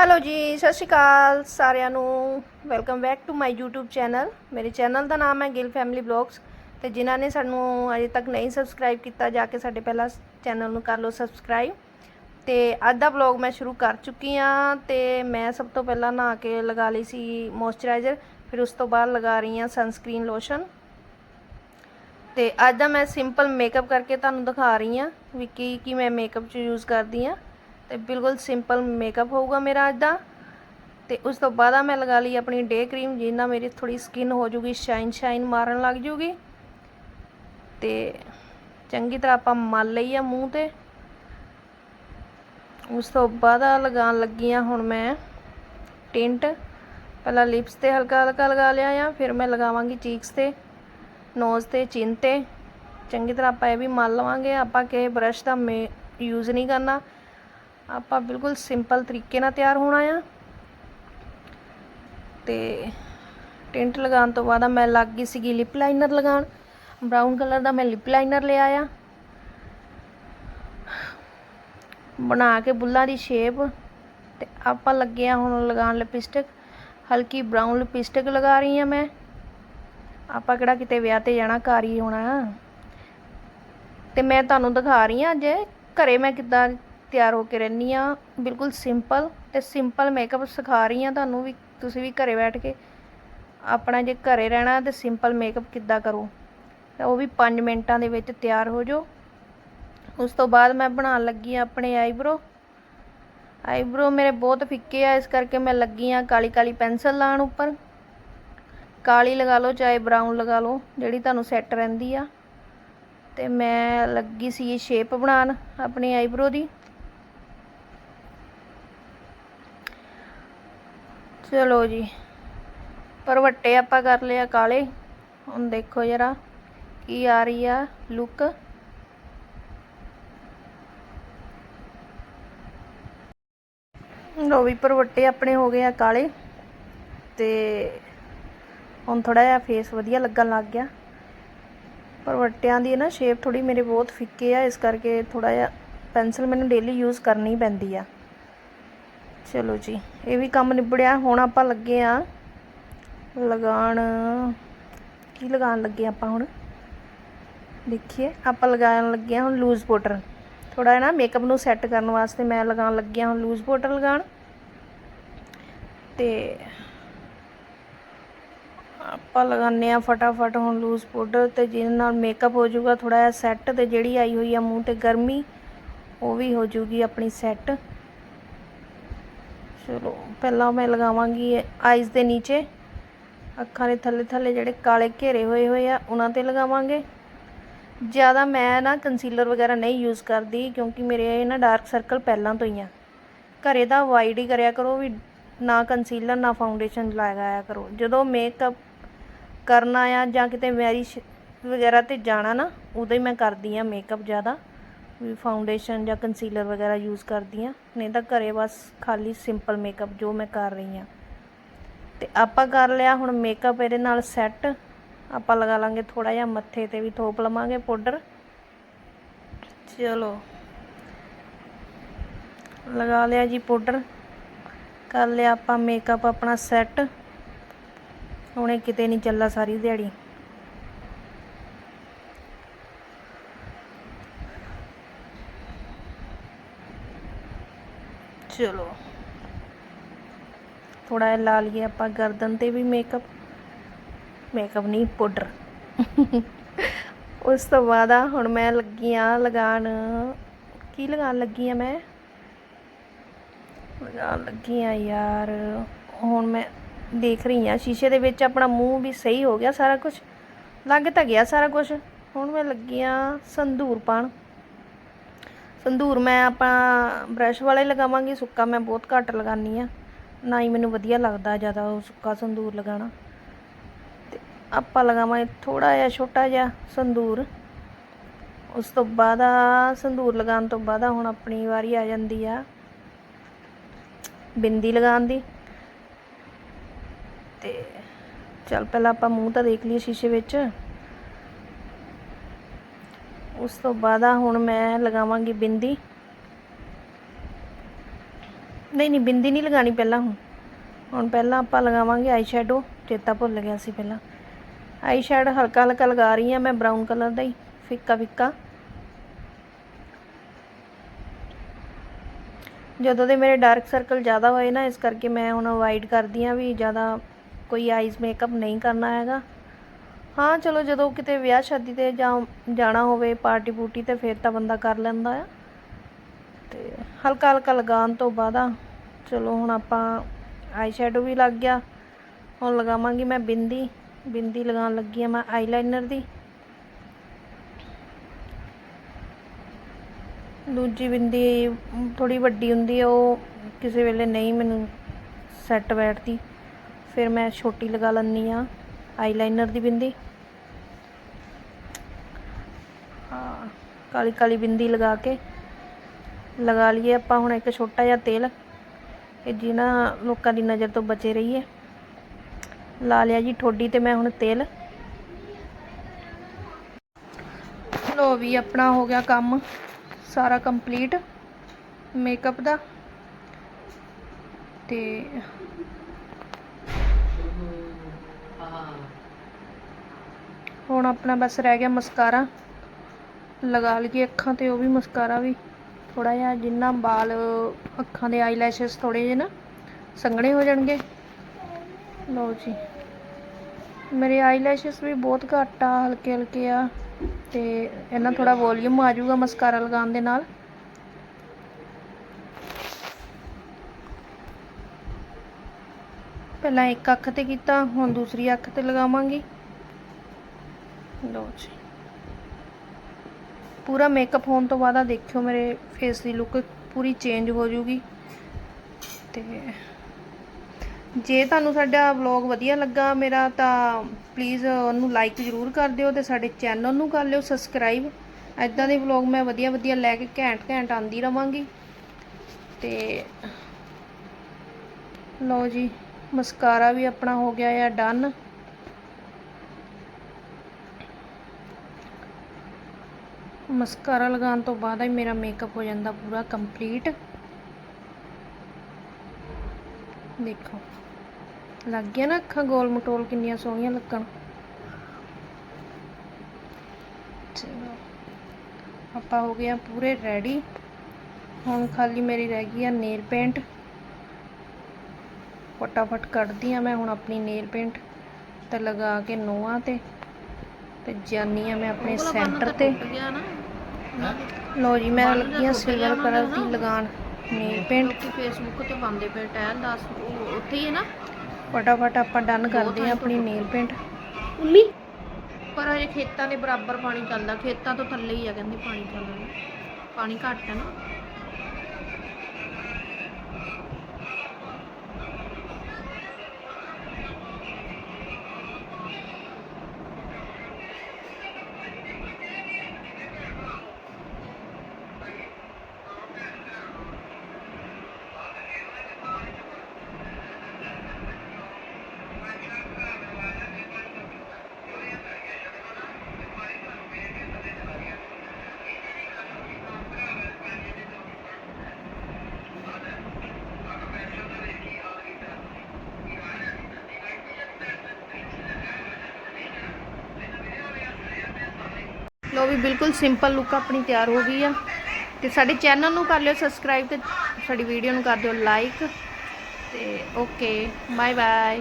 Hello ਜੀ, ਸਤਿ ਸ਼੍ਰੀ ਅਕਾਲ ਸਾਰਿਆਂ ਨੂੰ। Welcome back to my YouTube channel ਮੇਰੇ ਚੈਨਲ ਦਾ ਨਾਮ ਹੈ ਗਿਲ ਫੈਮਿਲੀ ਬਲੌਗਸ ਤੇ ਜਿਨ੍ਹਾਂ ਨੇ ਸਾਨੂੰ ਅਜੇ ਤੱਕ ਨਹੀਂ ਸਬਸਕ੍ਰਾਈਬ ਕੀਤਾ, ਜਾ ਕੇ ਸਾਡੇ ਪਹਿਲਾਂ ਚੈਨਲ ਨੂੰ ਕਰ ਲਓ ਸਬਸਕ੍ਰਾਈਬ ਤੇ ਅੱਜ ਦਾ ਵਲੌਗ ਮੈਂ ਸ਼ੁਰੂ ਕਰ ਚੁੱਕੀ ਹਾਂ ਤੇ ਮੈਂ ਸਭ ਤੋਂ ਪਹਿਲਾਂ ਨਹਾ ਕੇ ਲਗਾ ਲਈ ਸੀ ਮੋਇਸਚਰਾਈਜ਼ਰ ਫਿਰ ਉਸ ਤੋਂ ਬਾਅਦ ਲਗਾ ਰਹੀ ਹਾਂ ਸਨਸਕ੍ਰੀਨ ਲੋਸ਼ਨ ਤੇ ਅੱਜ ਦਾ ਮੈਂ ਸਿੰਪਲ ਮੇਕਅਪ ਕਰਕੇ ਤੁਹਾਨੂੰ ਦਿਖਾ ਰਹੀ ਹਾਂ ਵੀ ਕੀ ਕੀ ਮੈਂ ਮੇਕਅਪ 'ਚ ਯੂਜ਼ ਕਰਦੀ ਹਾਂ। ਤੇ ਬਿਲਕੁਲ ਸਿੰਪਲ ਮੇਕਅਪ ਹੋਊਗਾ ਮੇਰਾ ਅੱਜ ਦਾ। ਤੇ ਉਸ ਤੋਂ ਬਾਅਦ ਮੈਂ ਲਗਾ ਲਈ ਆਪਣੀ ਡੇ ਕਰੀਮ ਜਿਹਦੇ ਮੇਰੀ ਥੋੜੀ ਸਕਿਨ ਹੋ ਜੂਗੀ ਸ਼ਾਈਨ ਸ਼ਾਈਨ ਮਾਰਨ ਲੱਗ ਜੂਗੀ। ਤੇ ਚੰਗੀ ਤਰ੍ਹਾਂ ਆਪਾਂ ਮਲ ਲਈ ਆ ਮੂੰਹ ਤੇ। ਉਸ ਤੋਂ ਬਾਅਦ ਲਗਾਉਣ ਲੱਗੀ ਆ ਹੁਣ ਮੈਂ ਟਿੰਟ ਪਹਿਲਾਂ ਲਿਪਸ ਤੇ ਹਲਕਾ ਹਲਕਾ ਲਗਾ ਲਿਆ ਆ, ਫਿਰ ਮੈਂ ਲਗਾਵਾਂਗੀ ਚੀਕਸ ਤੇ ਨੋਜ਼ ਤੇ ਚਿਨ ਤੇ। ਚੰਗੀ ਤਰ੍ਹਾਂ ਆਪਾਂ ਇਹ ਵੀ ਮਲ ਲਵਾਂਗੇ। ਆਪਾਂ ਕਿਸੇ ਬ੍ਰਸ਼ ਦਾ ਯੂਜ਼ ਨਹੀਂ ਕਰਨਾ। ਆਪਾਂ ਬਿਲਕੁਲ ਸਿੰਪਲ ਤਰੀਕੇ ਨਾਲ ਤਿਆਰ ਹੋਣਾ ਆ। ਤੇ ਟਿੰਟ ਲਗਾਉਣ ਤੋਂ ਬਾਅਦ ਮੈਂ ਲੱਗ ਗਈ ਸੀਗੀ ਲਿਪ ਲਾਈਨਰ ਲਗਾਉਣ। ਬ੍ਰਾਊਨ ਕਲਰ ਦਾ ਮੈਂ ਲਿਪ ਲਾਈਨਰ ਲਿਆ ਆ। ਬਣਾ ਕੇ ਬੁੱਲਾਂ ਦੀ ਸ਼ੇਪ ਤੇ ਆਪਾਂ ਲੱਗੇ ਆ ਹੁਣ ਲਗਾਉਣ ਲਿਪਸਟਿਕ। ਹਲਕੀ ਬ੍ਰਾਊਨ ਲਿਪਸਟਿਕ ਲਗਾ ਰਹੀ ਆ ਮੈਂ। ਆਪਾਂ ਕਿਹੜਾ ਕਿਤੇ ਵਿਆਹ ਤੇ ਜਾਣਾ, ਘਰ ਹੀ ਹੋਣਾ। ਤੇ ਮੈਂ ਤੁਹਾਨੂੰ ਦਿਖਾ ਰਹੀ ਆ ਜੇ ਘਰੇ ਮੈਂ ਕਿੱਦਾਂ ਤਿਆਰ ਹੋ ਕੇ ਰਹਿੰਦੀ ਆ ਬਿਲਕੁਲ ਸਿੰਪਲ ਤੇ ਸਿੰਪਲ ਮੇਕਅਪ ਸਿਖਾ ਰਹੀ ਆ ਤੁਹਾਨੂੰ ਵੀ, ਤੁਸੀਂ ਵੀ ਘਰੇ ਬੈਠ ਕੇ। ਆਪਣਾ ਜੇ ਘਰੇ ਰਹਿਣਾ ਤੇ ਸਿੰਪਲ ਮੇਕਅਪ ਕਿੱਦਾਂ ਕਰੋ? ਤੇ ਉਹ ਵੀ 5 ਮਿੰਟਾਂ ਦੇ ਵਿੱਚ ਤਿਆਰ ਹੋ ਜਾਓ। ਉਸ ਤੋਂ ਬਾਅਦ ਮੈਂ ਬਣਾਉਣ ਲੱਗੀ ਆ ਆਪਣੇ ਆਈਬ੍ਰੋ ਆਈਬ੍ਰੋ ਮੇਰੇ ਬਹੁਤ ਫਿੱਕੇ ਆ, ਇਸ ਕਰਕੇ ਮੈਂ ਲੱਗੀ ਆ ਕਾਲੀ ਕਾਲੀ ਪੈਨਸਲ ਲਾਉਣ ਉੱਪਰ। ਕਾਲੀ ਲਗਾ ਲਓ, ਚਾਹੇ ਬਰਾਊਨ ਲਗਾ ਲਓ, ਜਿਹੜੀ ਤੁਹਾਨੂੰ ਸੈੱਟ ਰਹਿੰਦੀ ਆ। ਤੇ ਮੈਂ ਲੱਗੀ ਸੀ ਇਹ ਸ਼ੇਪ ਬਣਾਉਣ, ਆਪਣੀ ਆਈਬ੍ਰੋ ਦੀ। ਚਲੋ ਜੀ। ਪਰਵੱਟੇ ਆਪਾਂ ਕਰ ਲਿਆ ਕਾਲੇ। ਹੁਣ ਦੇਖੋ ਜਰਾ ਕੀ ਆ ਰਹੀ ਆ ਲੁੱਕ ਲੋ ਵੀ ਪਰਵੱਟੇ ਆਪਣੇ ਹੋ ਗਏ ਆ ਕਾਲੇ। ਤੇ ਹੁਣ ਥੋੜਾ ਜਿਹਾ ਫੇਸ ਵਧੀਆ ਲੱਗਣ ਲੱਗ ਗਿਆ। ਪਰਵੱਟਿਆਂ ਦੀ ਨਾ ਸ਼ੇਪ ਥੋੜੀ ਮੇਰੇ ਬਹੁਤ ਫਿੱਕੇ ਆ, ਇਸ ਕਰਕੇ ਥੋੜਾ ਜਿਹਾ ਪੈਨਸਲ ਮੈਨੂੰ ਡੇਲੀ ਯੂਜ਼ ਕਰਨੀ ਪੈਂਦੀ ਆ। ਚਲੋ ਜੀ। ਇਹ ਵੀ ਕੰਮ ਨਿਬੜਿਆ, ਹੁਣ ਆਪਾਂ ਲੱਗੇ ਆ ਲਗਾਉਣ ਕੀ ਲਗਾਉਣ ਲੱਗੇ ਆਪਾਂ ਹੁਣ? ਦੇਖੀਏ, ਆਪਾਂ ਲਗਾਉਣ ਲੱਗੇ ਆ ਹੁਣ ਲੂਜ਼ ਪਾਊਡਰ ਥੋੜਾ ਨਾ ਮੇਕਅਪ ਨੂੰ ਸੈੱਟ ਕਰਨ ਵਾਸਤੇ ਮੈਂ ਲਗਾਉਣ ਲੱਗੀ ਆ ਹੁਣ ਲੂਜ਼ ਪਾਊਡਰ ਲਗਾਉਣ ਤੇ ਆਪਾਂ ਲਗਾਉਂਦੇ ਆ ਫਟਾਫਟ ਹੁਣ ਲੂਜ਼ ਪਾਊਡਰ ਤੇ ਜਿਹਦੇ ਨਾਲ ਮੇਕਅਪ ਹੋ ਜਾਊਗਾ ਥੋੜਾ ਜਿਹਾ ਸੈੱਟ ਤੇ ਜਿਹੜੀ ਆਈ ਹੋਈ ਆ ਮੂੰਹ ਤੇ ਗਰਮੀ, ਉਹ ਵੀ ਹੋ ਜਾਊਗੀ ਆਪਣੀ ਸੈੱਟ ਚਲੋ, ਪਹਿਲਾਂ ਮੈਂ ਲਗਾਵਾਂਗੀ ਆਈਜ਼ ਦੇ ਨੀਚੇ। ਅੱਖਾਂ ਦੇ ਥੱਲੇ ਥੱਲੇ ਜਿਹੜੇ ਕਾਲੇ ਘੇਰੇ ਹੋਏ ਹੋਏ ਆ, ਉਹਨਾਂ ਤੇ ਲਗਾਵਾਂਗੇ। ਜ਼ਿਆਦਾ ਮੈਂ ਨਾ ਕੰਸੀਲਰ ਵਗੈਰਾ ਨਹੀਂ ਯੂਜ਼ ਕਰਦੀ, ਕਿਉਂਕਿ ਮੇਰੇ ਨਾ ਡਾਰਕ ਸਰਕਲ ਪਹਿਲਾਂ ਤੋਂ ਹੀ ਆ। ਘਰੇ ਦਾ ਵਾਈਡ ਹੀ ਕਰਿਆ ਕਰੋ ਵੀ ਨਾ ਕੰਸੀਲਰ ਨਾ ਫਾਊਂਡੇਸ਼ਨ ਲਗਾਇਆ ਕਰੋ। ਜਦੋਂ ਮੇਕਅਪ ਕਰਨਾ ਆ ਜਾਂ ਕਿਤੇ ਮੈਰਿਜ ਵਗੈਰਾ ਤੇ ਜਾਣਾ ਨਾ, ਉਦੋਂ ਹੀ ਮੈਂ ਕਰਦੀ ਆ ਮੇਕਅਪ ਜ਼ਿਆਦਾ। ਵੀ ਫਾਊਂਡੇਸ਼ਨ ਜਾਂ ਕੰਸੀਲਰ ਵਗੈਰਾ ਯੂਜ਼ ਕਰਦੀ ਆ ਨਹੀਂ ਤਾਂ ਘਰੇ ਬਸ ਖਾਲੀ ਸਿੰਪਲ ਮੇਕਅਪ ਜੋ ਮੈਂ ਕਰ ਰਹੀ ਆ ਤੇ ਆਪਾਂ ਕਰ ਲਿਆ ਹੁਣ ਮੇਕਅਪ ਇਹਦੇ ਨਾਲ ਸੈੱਟ ਆਪਾਂ ਲਗਾ ਲਾਂਗੇ ਥੋੜਾ ਜਿਹਾ ਮੱਥੇ ਤੇ ਵੀ ਥੋਪ ਲਵਾਂਗੇ ਪਾਊਡਰ ਚਲੋ। ਲਗਾ ਲਿਆ ਜੀ ਪਾਊਡਰ ਕਰ ਲਿਆ ਆਪਾਂ ਮੇਕਅਪ ਆਪਣਾ ਸੈੱਟ ਹੁਣੇ ਕਿਤੇ ਨਹੀਂ ਚੱਲਾ ਸਾਰੀ ਦਿਹਾੜੀ। ਚਲੋ। ਥੋੜਾ ਜਿਹਾ ਲਾ ਲਈਏ ਆਪਾਂ ਗਰਦਨ ਤੇ ਵੀ ਮੇਕਅਪ ਮੇਕਅਪ ਨਹੀਂ ਪਾਊਡਰ ਉਸ ਤੋਂ ਬਾਅਦ ਆ ਹੁਣ ਮੈਂ ਲੱਗੀ ਆ ਲਗਾਣ ਕੀ ਲਗਾਉਣ ਲੱਗੀ ਆ ਮੈਂ? ਲਗਾਉਣ ਲੱਗੀ ਆ ਯਾਰ, ਹੁਣ ਮੈਂ ਦੇਖ ਰਹੀ ਆ। ਸ਼ੀਸ਼ੇ ਦੇ ਵਿੱਚ ਆਪਣਾ ਮੂੰਹ ਵੀ ਸਹੀ ਹੋ ਗਿਆ ਸਾਰਾ ਕੁਝ ਲੱਗ ਤਾਂ ਗਿਆ ਸਾਰਾ ਕੁਝ ਹੁਣ ਮੈਂ ਲੱਗੀ ਆ ਸੰਧੂਰ ਪਾਣ ਸੰਧੂਰ, ਮੈਂ ਆਪਣਾ ਬ੍ਰਸ਼ ਵਾਲੇ ਲਗਾਵਾਂਗੀ, ਸੁੱਕਾ ਮੈਂ ਬਹੁਤ ਘੱਟ ਲਗਾਨੀ ਆ। ਨਾ ਹੀ ਮੈਨੂੰ ਵਧੀਆ ਲੱਗਦਾ ਜ਼ਿਆਦਾ ਉਹ ਸੁੱਕਾ ਸੰਧੂਰ ਲਗਾਉਣਾ। ਤੇ ਆਪਾਂ ਲਗਾਵਾਂਗੇ ਥੋੜਾ ਜਿਹਾ, ਛੋਟਾ ਜਿਹਾ ਸੰਧੂਰ। ਉਸ ਤੋਂ ਬਾਅਦ ਆ, ਸੰਧੂਰ ਲਗਾਉਣ ਤੋਂ ਬਾਅਦ ਹੁਣ ਆਪਣੀ ਵਾਰੀ ਆ ਜਾਂਦੀ ਆ ਬਿੰਦੀ ਲਗਾਉਣ ਦੀ। ਤੇ ਚੱਲ ਪਹਿਲਾਂ ਆਪਾਂ ਮੂੰਹ ਤਾਂ ਦੇਖ ਲਈਏ ਸ਼ੀਸ਼ੇ ਵਿੱਚ। ਉਸ ਤੋਂ ਬਾਅਦ ਆ ਹੁਣ ਮੈਂ ਲਗਾਵਾਂਗੀ ਬਿੰਦੀ। ਨਹੀਂ ਨਹੀਂ, ਬਿੰਦੀ ਨਹੀਂ ਲਗਾਣੀ ਪਹਿਲਾਂ ਹੁਣ। ਹੁਣ ਪਹਿਲਾਂ ਆਪਾਂ ਲਗਾਵਾਂਗੇ ਆਈ ਸ਼ੈਡੋ ਚੇਤਾ ਭੁੱਲ ਗਿਆ ਸੀ ਪਹਿਲਾਂ। ਆਈ ਸ਼ੈਡ ਹਲਕਾ ਹਲਕਾ ਲਗਾ ਰਹੀ ਹਾਂ ਮੈਂ ਬਰਾਊਨ ਕਲਰ ਦਾ ਹੀ, ਫਿੱਕਾ ਫਿੱਕਾ। ਜਦੋਂ ਦੇ ਮੇਰੇ ਡਾਰਕ ਸਰਕਲ ਜ਼ਿਆਦਾ ਹੋਏ ਨਾ, ਇਸ ਕਰਕੇ ਮੈਂ ਹੁਣ ਅਵਾਇਡ ਕਰਦੀ ਹਾਂ ਵੀ ਜ਼ਿਆਦਾ ਕੋਈ ਆਈਜ਼ ਮੇਕਅਪ ਨਹੀਂ ਕਰਨਾ ਹੈਗਾ। ਹਾਂ, ਚਲੋ ਜਦੋਂ ਕਿਤੇ ਵਿਆਹ ਸ਼ਾਦੀ ਤੇ ਜਾਂ ਜਾਣਾ ਹੋਵੇ, ਪਾਰਟੀ ਪੂਟੀ ਤੇ ਫਿਰ ਤਾਂ ਬੰਦਾ ਕਰ ਲੈਂਦਾ ਆ। ਤੇ ਹਲਕਾ ਹਲਕਾ ਲਗਾਉਣ ਤੋਂ ਬਾਅਦ ਆ, ਚਲੋ ਹੁਣ ਆਪਾਂ ਆਈ ਸ਼ੈਡੋ ਵੀ ਲੱਗ ਗਿਆ। ਹੁਣ ਲਗਾਵਾਂਗੀ ਮੈਂ ਬਿੰਦੀ ਬਿੰਦੀ ਲਗਾਉਣ ਲੱਗੀ ਆ ਮੈਂ ਆਈਲਾਈਨਰ ਦੀ। ਦੂਜੀ ਬਿੰਦੀ ਥੋੜੀ ਵੱਡੀ ਹੁੰਦੀ ਆ, ਉਹ ਕਿਸੇ ਵੇਲੇ ਨਹੀਂ ਮੈਨੂੰ ਸੈੱਟ ਬੈਠਦੀ। ਫਿਰ ਮੈਂ ਛੋਟੀ ਲਗਾ ਲੈਂਦੀ ਆ। ਆਈਲਾਈਨਰ ਦੀ ਬਿੰਦੀ। ਹਾਂ, ਕਾਲੀ ਕਾਲੀ ਬਿੰਦੀ ਲਗਾ ਕੇ। ਲਗਾ ਲਈਏ ਆਪਾਂ ਹੁਣ ਇੱਕ ਛੋਟਾ ਜਿਹਾ ਤੇਲ। ਇਹ ਜਿਨ੍ਹਾਂ ਲੋਕਾਂ ਦੀ ਨਜ਼ਰ ਤੋਂ ਬਚੇ ਰਹੀਏ। ਲਾ ਲਿਆ ਜੀ ਠੋਡੀ ਤੇ ਮੈਂ ਹੁਣ ਤੇਲ। ਲੋ ਵੀ ਆਪਣਾ ਹੋ ਗਿਆ ਕੰਮ। ਸਾਰਾ ਕੰਪਲੀਟ ਮੇਕਅਪ ਦਾ। ਤੇ ਹੁਣ ਆਪਣਾ ਬਸ ਰਹਿ ਗਿਆ ਮਸਕਾਰਾ। ਲਗਾ ਲਈਏ ਅੱਖਾਂ ਤੇ, ਉਹ ਵੀ ਮਸਕਾਰਾ ਵੀ। ਥੋੜਾ ਜਿਹਾ ਜਿੰਨਾ ਬਾਲ ਅੱਖਾਂ ਦੇ ਆਈਲੈਸ਼ਸ ਥੋੜੇ ਜਿਹੇ ਨਾ, ਸੰਘਣੇ ਹੋ ਜਾਣਗੇ। ਲਓ ਜੀ। ਮੇਰੇ ਆਈਲੈਸ਼ਸ ਵੀ ਬਹੁਤ ਘੱਟ ਆ ਹਲਕੇ ਹਲਕੇ ਆ। ਤੇ ਇਹਨਾਂ ਥੋੜਾ ਵੋਲਿਊਮ ਆ ਜਾਊਗਾ ਮਸਕਾਰਾ ਲਗਾਉਣ ਦੇ ਨਾਲ। ਪਹਿਲਾਂ ਇੱਕ ਅੱਖ ਤੇ ਕੀਤਾ, ਹੁਣ ਦੂਸਰੀ ਅੱਖ ਤੇ ਲਗਾਵਾਂਗੀ। ਲਓ ਜੀ। ਪੂਰਾ ਮੇਕਅਪ ਹੋਣ ਤੋਂ ਬਾਅਦ ਆ ਦੇਖਿਓ ਮੇਰੇ ਫੇਸ ਦੀ ਲੁੱਕ ਪੂਰੀ ਚੇਂਜ ਹੋ ਜਾਊਗੀ ਤੇ ਜੇ ਤੁਹਾਨੂੰ ਸਾਡਾ ਵਲੌਗ ਵਧੀਆ ਲੱਗਾ ਮੇਰਾ ਤਾਂ ਪਲੀਜ਼ ਉਹਨੂੰ ਲਾਈਕ ਜ਼ਰੂਰ ਕਰ ਦਿਓ ਤੇ ਸਾਡੇ ਚੈਨਲ ਨੂੰ ਕਰ ਲਿਓ ਸਬਸਕ੍ਰਾਈਬ ਐਦਾਂ ਦੇ ਵਲੌਗ ਮੈਂ ਵਧੀਆ ਵਧੀਆ ਲੈ ਕੇ ਘੈਂਟ ਘੈਂਟ ਆਂਦੀ ਰਵਾਂਗੀ। ਤੇ ਲਓ ਜੀ। ਮਸਕਾਰਾ ਵੀ ਆਪਣਾ ਹੋ ਗਿਆ ਆ, ਡਨ। ਮਸਕਾਰਾ ਲਗਾਉਣ ਤੋਂ ਬਾਅਦ ਹੀ ਮੇਰਾ ਮੇਕਅਪ ਹੋ ਜਾਂਦਾ ਪੂਰਾ ਕੰਪਲੀਟ ਦੇਖੋ, ਲੱਗ ਗਿਆ ਨਾ ਅੱਖਾਂ ਗੋਲ ਮਟੋਲ ਕਿੰਨੀਆਂ ਸੋਹਣੀਆਂ ਲੱਗਣ। ਚਲੋ, ਆਪਾਂ ਹੋ ਗਏ ਪੂਰੇ ਰੈਡੀ ਹੁਣ ਖਾਲੀ ਮੇਰੀ ਰਹਿ ਗਈ ਆ ਨੇਲ ਪੇਂਟ ਫਟਾਫਟ ਕੱਢਦੀ ਆ ਮੈਂ ਹੁਣ ਆਪਣੀ ਨੇਲ ਪੇਂਟ ਤੇ ਲਗਾ ਕੇ ਨੋਆਂ ਤੇ ਤੇ ਜਾਨੀ ਆ ਮੈਂ ਆਪਣੇ ਸੈਂਟਰ ਤੇ ਲੋ ਜੀ ਮੈਂ ਲੱਗੀ ਆ ਸਿਲਵਰ ਕਲਰ ਦੀ ਲਗਾਣ ਨੇਲ ਪੇਂਟ। ਫੇਸਬੁੱਕ ਤੇ ਪਾਉਂਦੇ ਪਏ ਟੈਨ ਦੱਸ ਉੱਥੇ ਹੀ ਹੈ ਨਾ। ਫਟਾਫਟ ਆਪਾਂ ਡਨ ਕਰਦੇ ਆ ਆਪਣੀ ਨੇਲ ਪੇਂਟ। ਮੰਮੀ ਪਰ ਅਜੇ ਖੇਤਾਂ ਦੇ ਬਰਾਬਰ ਪਾਣੀ ਚੱਲਦਾ ਖੇਤਾਂ ਤੋਂ ਥੱਲੇ ਹੀ ਆ ਕਹਿੰਦੇ ਪਾਣੀ ਚੱਲਦਾ। ਪਾਣੀ ਘੱਟ ਹੈ ਨਾ। ਲੋ ਵੀ ਬਿਲਕੁਲ ਸਿੰਪਲ ਲੁੱਕ ਆਪਣੀ ਤਿਆਰ ਹੋ ਗਈ ਆ। ਤੇ ਸਾਡੇ ਚੈਨਲ ਨੂੰ ਕਰ ਲਿਓ ਸਬਸਕ੍ਰਾਈਬ ਤੇ ਸਾਡੀ ਵੀਡੀਓ ਨੂੰ ਕਰ ਦਿਓ ਲਾਈਕ ਤੇ ਓਕੇ ਬਾਏ ਬਾਏ